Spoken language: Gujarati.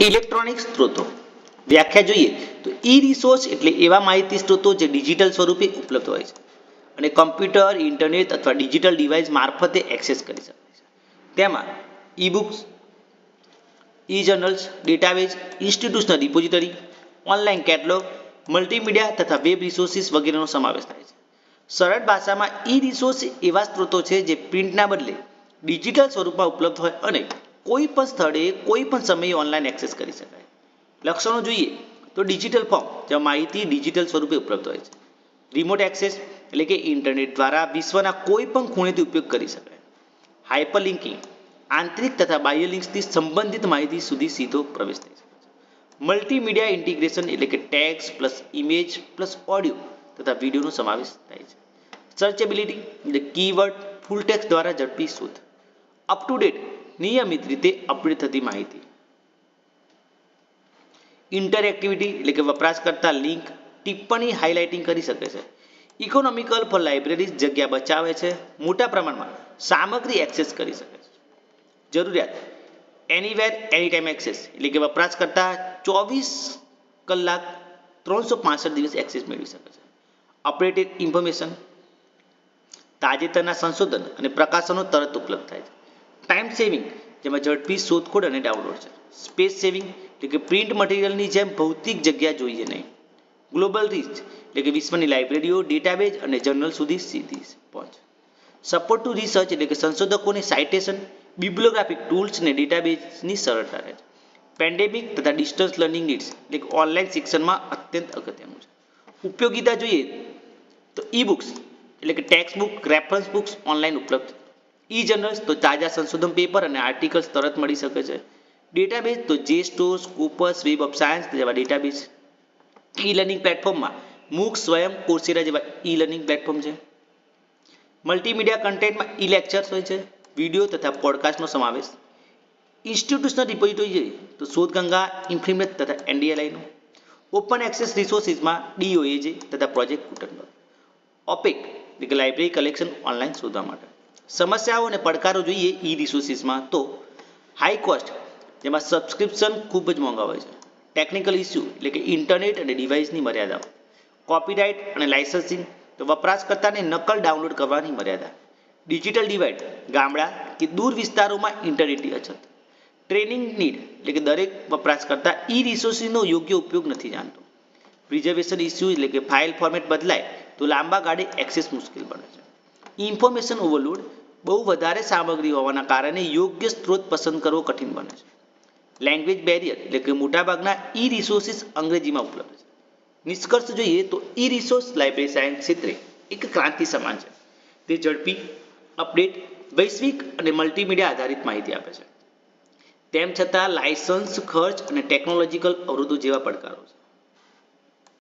ઇલેક્ટ્રોનિક સ્ત્રોતો. વ્યાખ્યા જોઈએ તો ઈ રિસોર્સ એટલે એવા માહિતી સ્ત્રોતો જે ડિજિટલ સ્વરૂપે ઉપલબ્ધ હોય છે. અને કમ્પ્યુટર, ઇન્ટરનેટ અથવા ડિજિટલ ડિવાઇસ મારફતે એક્સેસ કરી શકાય છે. તેમાં e books e journals database, institutional repository online catalogue, multimedia તથા વેબ રિસોર્સિસ વગેરેનો સમાવેશ થાય છે. સરળ ભાષામાં ઈ રિસોર્સ એવા સ્ત્રોતો છે જે પ્રિન્ટના બદલે ડિજિટલ સ્વરૂપમાં ઉપલબ્ધ હોય અને કોઈ પણ સ્થળે કોઈ પણ સમયે ઓનલાઈન એક્સેસ કરી શકાય. લક્ષણો જોઈએ તો ડિજિટલ ફોર્મ જ્યાં માહિતી ડિજિટલ સ્વરૂપે ઉપલબ્ધ હોય છે. રિમોટ એક્સેસ એટલે કે ઇન્ટરનેટ દ્વારા વિશ્વના કોઈ પણ ખૂણેથી ઉપયોગ કરી શકાય. હાઇપરલિંકિંગ આંતરિક તથા બાહ્ય લિંક્સથી સંબંધિત માહિતી સુધી સીધો પ્રવેશ થઈ શકે મલ્ટીમીડિયા ઇન્ટિગ્રેશન એટલે કે text plus image plus audio તથા વિડીયોનો સમાવેશ થાય છે. સર્ચેબિલિટી એટલે કીવર્ડ ફૂલ ટેક્સ દ્વારા ઝડપી શોધ. અપ ટુ ડેટ નિયમિત રીતે અપડેટ થતી માહિતી. ઇન્ટરએક્ટિવિટી એટલે કે વપરાશકર્તા લિંક ટિપ્પણી હાઇલાઇટિંગ કરી શકે છે. ઇકોનોમિકલ ફોર લાઇબ્રેરીઝ જગ્યા બચાવે છે. મોટા પ્રમાણમાં સામગ્રી એક્સેસ કરી શકે છે. જરૂરિયાત એનીવેર એની ટાઈમ એક્સેસ એટલે કે વપરાશકર્તા ચોવીસ કલાક ત્રણસો પાંસઠ દિવસ એક્સેસ મેળવી શકે છે. અપડેટેડ ઇન્ફોર્મેશન તાજેતરના સંશોધન અને પ્રકાશનો તરત ઉપલબ્ધ થાય છે. ટાઈમ સેવિંગ જેમાં ઝડપી શોધખોળ અને ડાઉનલોડ છે. સ્પેસ સેવિંગ એટલે કે પ્રિન્ટ મટીરિયલની જેમ ભૌતિક જગ્યા જોઈએ નહીં. ગ્લોબલ રીચ એટલે કે વિશ્વની લાઇબ્રેરીઓ ડેટાબેઝ અને જર્નલ સુધી સીધી પહોંચ. સપોર્ટ ટુ રિસર્ચ એટલે કે સંશોધકોને સાઇટેશન બિબ્લોગ્રાફિક ટૂલ્સ અને ડેટાબેઝની સરળતા રહે છે. પેન્ડેમિક તથા ડિસ્ટન્સ લર્નિંગ નીડ્સ એટલે કે ઓનલાઈન શિક્ષણમાં અત્યંત અગત્યનું છે. ઉપયોગિતા જોઈએ તો ઈ બુક્સ એટલે કે text book reference books online ઉપલબ્ધ ઈ જર્નલ્સ તો તાજા સંશોધન પેપર અને આર્ટિકલ્સ તરત મળી શકે છે. ડેટાબેઝ તો જે JSTOR Scopus web of science જેવા ડેટાબેઝ ઈ લર્નિંગ પ્લેટફોર્મમાં મૂક સ્વયં કોર્સેરા જેવા ઈ લર્નિંગ પ્લેટફોર્મ છે. મલ્ટીમીડિયા કન્ટેન્ટમાં ઈ લેક્ચર્સ હોય છે વીડિયો તથા પોડકાસ્ટનો સમાવેશ. ઇન્સ્ટિટ્યુશનલ રિપોઝિટરી તો શોધગંગા ઇન્ફ્રીમેટ તથા એનડીએલઆઈનું ઓપન એક્સેસ રિસોર્સિસમાં ડીઓએજે તથા પ્રોજેક્ટ ગુટનબર્ગ ઓપેક એટલે લાઇબ્રેરી કલેક્શન ઓનલાઈન શોધવા માટે. સમસ્યાઓ અને પડકારો જોઈએ ઈ રિસોર્સિસમાં તો હાઈ કોસ્ટ જેમાં સબસ્ક્રિપ્શન ખૂબ જ મોંઘા હોય છે. ટેકનિકલ ઇસ્યુ એટલે કે ઇન્ટરનેટ અને ડિવાઇસની મર્યાદાઓ. કોપીરાઇટ અને લાઇસન્સિંગ તો વપરાશકર્તાને નકલ ડાઉનલોડ કરવાની મર્યાદા. ડિજિટલ ડિવાઇડ ગામડા કે દૂર વિસ્તારોમાં ઇન્ટરનેટની અછત. ટ્રેનિંગ નીડ એટલે કે દરેક વપરાશકર્તા ઈ રિસોર્સિસનો યોગ્ય ઉપયોગ નથી જાણતો. પ્રિઝર્વેશન ઇસ્યુ એટલે કે ફાઇલ ફોર્મેટ બદલાય, તો લાંબા ગાળે એક્સેસ મુશ્કેલ બને છે. ઇન્ફોર્મેશન ઓવરલોડ બહુ વધારે સામગ્રી હોવાના કારણે યોગ્ય સ્ત્રોત પસંદ કરવો કઠિન બને છે. લેંગ્વેજ બેરિયર એટલે કે મોટાભાગના ઈ રિસોર્સિસ અંગ્રેજીમાં ઉપલબ્ધ છે. નિષ્કર્ષ જોઈએ તો ઈ રિસોર્સ લાઇબ્રેરી સાયન્સ ક્ષેત્રે એક ક્રાંતિ સમાન છે. તે ઝડપી અપડેટ વૈશ્વિક અને મલ્ટીમીડિયા આધારિત માહિતી આપે છે. તેમ છતાં લાયસન્સ ખર્ચ અને ટેકનોલોજીકલ અવરોધો જેવા પડકારો છે.